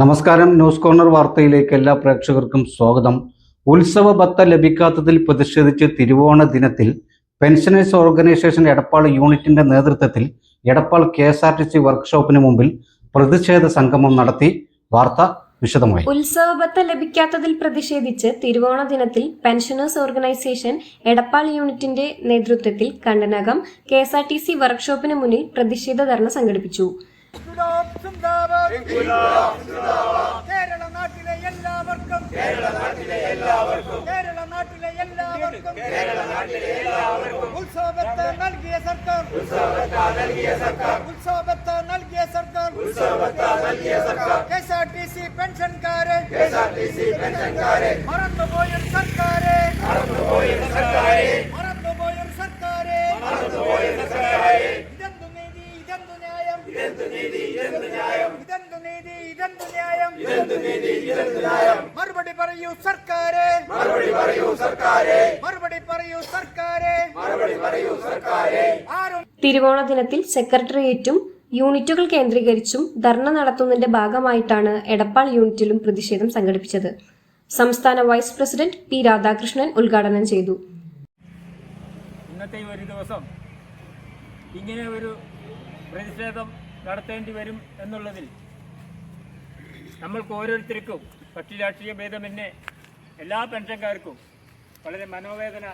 നമസ്കാരം. News corner വാർത്തയിലേക്ക് എല്ലാ പ്രേക്ഷകർക്കും സ്വാഗതം. ഉത്സവ ഭത്ത ലഭിക്കാത്തതിൽ പ്രതിഷേധിച്ച് തിരുവോണ ദിനത്തിൽ പെൻഷനേഴ്സ് ഓർഗനൈസേഷൻ എടപ്പാൾ യൂണിറ്റിന്റെ നേതൃത്വത്തിൽ Edappal K S R T C വർക്ക്ഷോപ്പിന് മുമ്പിൽ പ്രതിഷേധ സംഗമം നടത്തി. വാർത്ത വിശദമായി. ഉത്സവബത്ത ലഭിക്കാത്തതിൽ പ്രതിഷേധിച്ച് തിരുവോണ ദിനത്തിൽ പെൻഷനേഴ്സ് ഓർഗനൈസേഷൻ എടപ്പാൾ യൂണിറ്റിന്റെ നേതൃത്വത്തിൽ Kandanakam K S R T C വർക്ക്ഷോപ്പിന് മുന്നിൽ പ്രതിഷേധ ധർണ സംഘടിപ്പിച്ചു. ഇൻകുലാബ് സിന്ദാബാദ് ഇൻകുലാബ് സിന്ദാബാദ് കേരള നാട്ടിലെ എല്ലാവർക്കും കേരള നാട്ടിലെ എല്ലാവർക്കും കേരള നാട്ടിലെ എല്ലാവർക്കും കേരള നാട്ടിലെ എല്ലാവർക്കും ഉത്സവത്തെ നൽകിയ സർക്കാർ ഉത്സവത്തെ നൽകിയ സർക്കാർ ഉത്സവത്തെ നൽകിയ സർക്കാർ ഉത്സവത്തെ നൽകിയ സർക്കാർ കെഎസ്ആർടിസി പെൻഷൻകാരെ കെഎസ്ആർടിസി പെൻഷൻകാരെ മറന്നുപോയൊരു സർക്കാരെ മറന്നുപോയൊരു ഇതെന്തു ന്യായം? ഇതെന്തു നീതി? ഇതെന്തു ന്യായം? ഇതെന്തു നീതി? ഇതെന്തു ന്യായം? മറുപടി പറയൂ സർക്കാരെ. മറുപടി പറയൂ സർക്കാരെ. മറുപടി പറയൂ സർക്കാരെ. മറുപടി പറയൂ സർക്കാരെ. ആരും തിരുവോണ ദിനത്തിൽ സെക്രട്ടേറിയറ്റും യൂണിറ്റുകൾ കേന്ദ്രീകരിച്ചും ധർണ നടത്തുന്നതിന്റെ ഭാഗമായിട്ടാണ് എടപ്പാൾ യൂണിറ്റിലും പ്രതിഷേധം സംഘടിപ്പിച്ചത്. സംസ്ഥാന വൈസ് പ്രസിഡന്റ് പി രാധാകൃഷ്ണൻ ഉദ്ഘാടനം ചെയ്തു. ഇന്നത്തെ ഒരു ദിവസം ഇങ്ങനെ ഒരു പ്രതിഷേധം നടത്തേണ്ടി വരും എന്നുള്ളതിൽ നമ്മൾക്ക് ഓരോരുത്തർക്കും കക്ഷി രാഷ്ട്രീയ ഭേദമന്യേ എല്ലാ പെൻഷൻകാർക്കും വളരെ മനോവേദന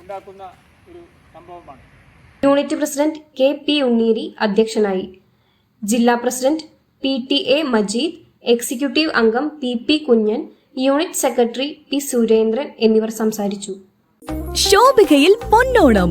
ഉണ്ടാക്കുന്ന ഒരു സംഭവമാണ്. Unit president K P Unneeri അധ്യക്ഷനായി. ജില്ലാ president P T A Majeed executive അംഗം P P Kunjan unit secretary P Surendran എന്നിവർ സംസാരിച്ചു. ശോഭികയിൽ പൊന്നോണം.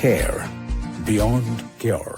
Care beyond cure.